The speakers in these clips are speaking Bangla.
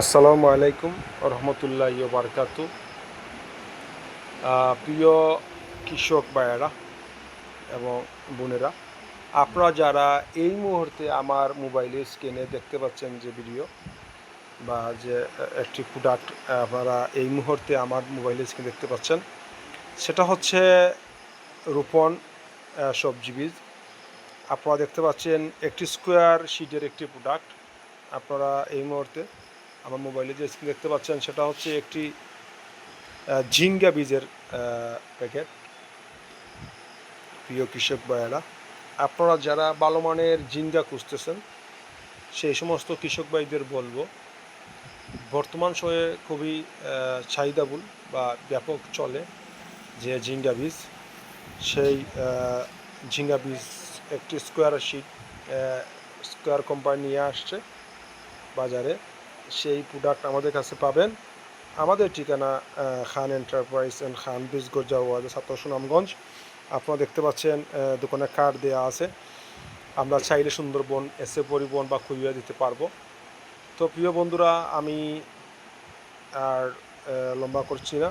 আসসালামু আলাইকুম রহমতুল্লাহ বারকাত প্রিয় কৃষক ভাইয়েরা এবং বোনেরা, আপনারা যারা এই মুহূর্তে আমার মোবাইলে স্ক্রিনে দেখতে পাচ্ছেন যে ভিডিও বা যে একটি প্রোডাক্ট আপনারা এই মুহূর্তে আমার মোবাইলে স্ক্রিনে দেখতে পাচ্ছেন, সেটা হচ্ছে রোপণ সবজি বীজ। আপনারা দেখতে পাচ্ছেন একটি স্কোয়ার শিটের একটি প্রোডাক্ট আপনারা এই মুহূর্তে আমার মোবাইলে যে স্ক্রিন দেখতে পাচ্ছেন সেটা হচ্ছে একটি ঝিঙ্গা বীজের প্যাকেট প্রিয় কৃষক ভাইয়েরা, আপনারা যারা ভালো মানের ঝিঙ্গা খুঁজতেছেন, সেই সমস্ত কৃষক ভাইদের বলব, বর্তমান সময়ে খুবই চাহিদাবুল বা ব্যাপক চলে যে ঝিঙ্গা বীজ। সেই ঝিঙ্গা বীজ একটি স্কোয়ার শিট স্কোয়ার কোম্পানি নিয়ে আসছে বাজারে। সেই প্রোডাক্ট আমাদের কাছে পাবেন। আমাদের ঠিকানা Khan enterprise and Khan Bijganj ward ছাত্র সুনামগঞ্জ। আপনারা দেখতে পাচ্ছেন দোকানে কার্ড দেওয়া আছে। আমরা চাইলে সুন্দরবন, এসে পরিবহন বা খুঁজে দিতে পারব। তো প্রিয় বন্ধুরা, আমি আর লম্বা করছি না।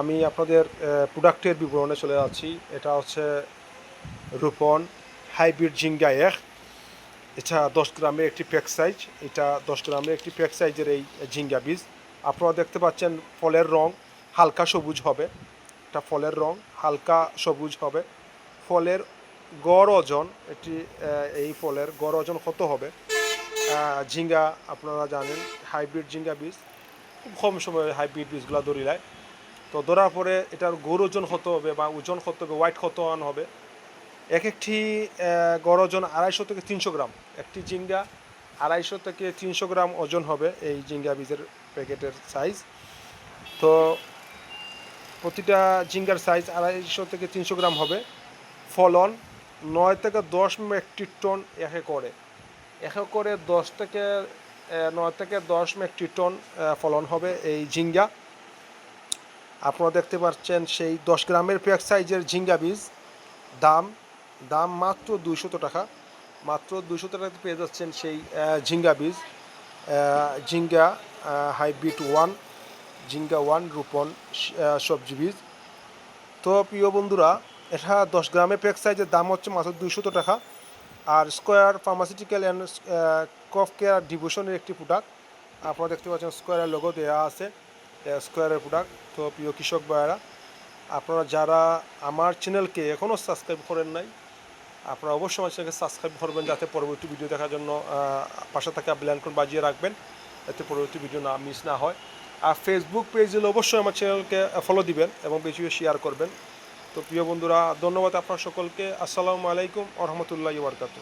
আমি আপনাদের প্রোডাক্টের বিবরণে চলে যাচ্ছি। এটা হচ্ছে রূপন হাইব্রিড জিঙ্গা এক। এটা দশ গ্রামের একটি প্যাক সাইজ এটা দশ গ্রামের একটি প্যাক সাইজের এই ঝিঙ্গা বীজ। আপনারা দেখতে পাচ্ছেন ফলের রং হালকা সবুজ হবে। এটা ফলের রং হালকা সবুজ হবে। ফলের গড় ওজন, এটি এই ফলের গড় ওজন কত হবে? ঝিঙ্গা আপনারা জানেন হাইব্রিড ঝিঙ্গা বীজ। খুব কম সময়ে হাইব্রিড বীজগুলো দড়িলায় তো ধরার পরে এটার গড় ওজন কত হবে বা ওজন কত হবে হোয়াইট কত হবে? এক একটি গড় ওজন আড়াইশো থেকে তিনশো গ্রাম। একটি জিঙ্গা আড়াইশো থেকে তিনশো গ্রাম ওজন হবে এই জিঙ্গা বীজের প্যাকেটের সাইজ। তো প্রতিটা জিঙ্গার সাইজ আড়াইশো থেকে তিনশো গ্রাম হবে। ফলন নয় থেকে দশ মেট্রিক টন একে করে। একে করে দশ থেকে নয় থেকে দশ মেট্রিক টন ফলন হবে এই ঝিঙ্গা আপনারা দেখতে পাচ্ছেন সেই দশ গ্রামের প্যাক সাইজের ঝিঙ্গা বীজ। দাম দাম মাত্র দুইশত টাকা। মাত্র দুশো টাকাতে পেয়ে যাচ্ছেন সেই ঝিঙ্গা বীজ। ঝিঙ্গা হাইব্রিড ওয়ান, ঝিঙ্গা ওয়ান রূপন সবজি বীজ। তো প্রিয় বন্ধুরা, এটা দশ গ্রামের প্যাক সাইজের দাম হচ্ছে মাত্র দুইশত টাকা। আর Square pharmaceutical and cough care ডিভিশনের একটি প্রোডাক্ট আপনারা দেখতে পাচ্ছেন স্কোয়ারের লোগো দেওয়া আছে স্কোয়ারের প্রোডাক্ট তো প্রিয় কৃষক ভাইয়েরা, আপনারা যারা আমার চ্যানেলকে এখনও সাবস্ক্রাইব করেন নাই আপনারা অবশ্যই আমার চ্যানেলকে সাবস্ক্রাইব করবেন যাতে পরবর্তী ভিডিও দেখার জন্য পাশে থাকা বেলানকন বাজিয়ে রাখবেন, যাতে পরবর্তী ভিডিও না মিস না হয়। আর ফেসবুক পেজ হলে অবশ্যই আমার চ্যানেলকে ফলো দিবেন এবং বেশি শেয়ার করবেন। তো প্রিয় বন্ধুরা, ধন্যবাদ আপনার সকলকে। আসসালামু আলাইকুম আরহামতুল্লাহ রহমতুল্লাহ বারকাতু